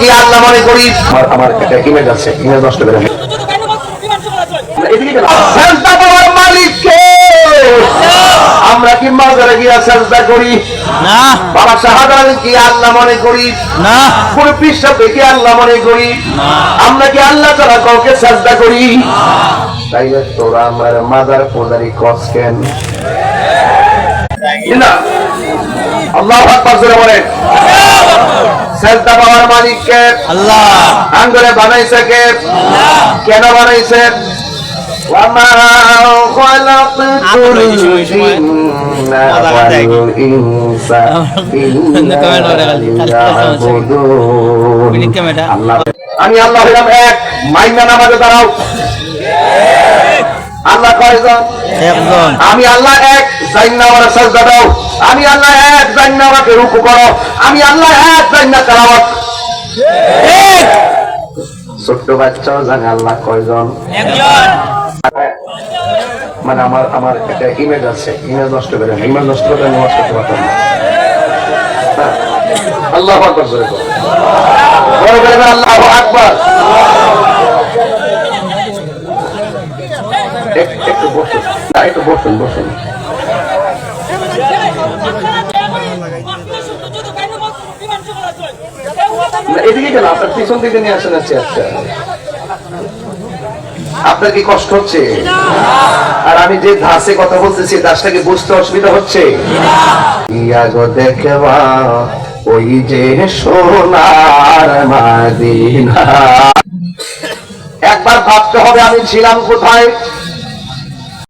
কি আল্লাহ মনে করি? আমার একটা ইমেজ আছে ইমেজ নষ্ট করে? আমরা কি মাজারে গিয়া সেজদা করি? না। বাবা শাহাদান কি আল্লাহ মনে করি? না। কোন পৃষ্ঠাতে কি আল্লাহ মনে করি? আমরা কি আল্লাহ ছাড়া কাউকে সাজদা করি? তাইলে তোরা আমার মাদার পূজারি কস কেন? আল্লাহ আকবার জোরে বলেন। সাজদা পাওয়ার মালিক কে আল্লাহ আঙ্গুরে বানাইছে কে কেন বানাইছে وما خلقت الجن والإنس إلا ليعبدون আল্লাহ আমি আল্লাহ হইলাম এক মাইনা নামাজে দাঁড়াও আল্লাহ কয়জন একজন আমি আল্লাহ এক জান্না আমার সাজদা দাও আমি আল্লাহ এক জান্না আমাকে রুকু করো আমি আল্লাহ এক জান্না তেলাওয়াত ছোট্ট বাচ্চাও জানে আল্লাহ কয়জন? মানে আমার আমার একটা ইমেজ আছে। ইমেজ নষ্ট করে ইমেজ নষ্ট করে নামাজ করতে পারতাম না। আল্লাহ আকবর করো। আল্লাহ আকবর। একটু বসুন। না, একটু বসুন বসুন। এদিকে কেন আপনার পিছন দিকে নিয়ে আসেন আছে আচ্ছা। আপনার কি কষ্ট হচ্ছে? আর আমি যে ধাসে কথা বলতেছি দাসটাকে বুঝতে অসুবিধা হচ্ছে? দেখবা ওই যে সোনার মাদিনা। একবার ভাবতে হবে আমি ছিলাম কোথায়?